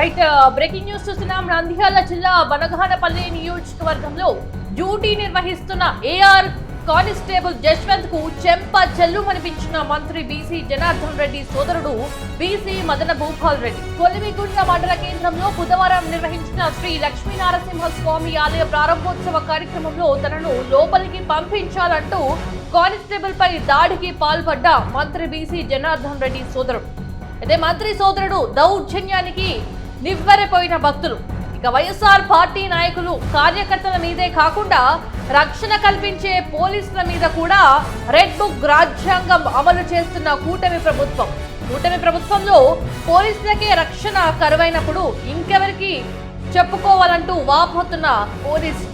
Right breaking news చూస్తున్నాం. నంద్యాల జిల్లా బనగానపల్లి నియోజకవర్గంలో డ్యూటీ నిర్వహిస్తున్న ఏఆర్ కానిస్టేబుల్ జశ్వంత్కు చెంప చెల్లుమనిపించిన మంత్రి బీసీ జనార్దన్ రెడ్డి సోదరుడు బీసీ మదన భూపాల్ రెడ్డి. కొలిమిగుండ్ల మండల కేంద్రంలో బుధవారం నిర్వహించిన శ్రీ లక్ష్మీ నరసింహ స్వామి ఆలయ ప్రారంభోత్సవ కార్యక్రమంలో తనను లోపలికి పంపించాలంటూ కానిస్టేబుల్ పై దాడికి పాల్పడ్డ మంత్రి బీసీ జనార్దన్ రెడ్డి సోదరుడు. అయితే మంత్రి సోదరుడు దౌర్జన్యానికి నివ్వెరపోయిన భక్తులు. ఇక వైఎస్ఆర్ పార్టీ నాయకులు కార్యకర్తల మీదే కాకుండా రక్షణ కల్పించే పోలీసుల మీద కూడా రెడ్ బుక్ రాజ్యాంగం అమలు చేస్తున్న కూటమి ప్రభుత్వం. కూటమి ప్రభుత్వంలో పోలీసులకే రక్షణ కరువైనప్పుడు ఇంకెవరికి చెప్పుకోవాలంటూ వాపోతున్న పోలీసు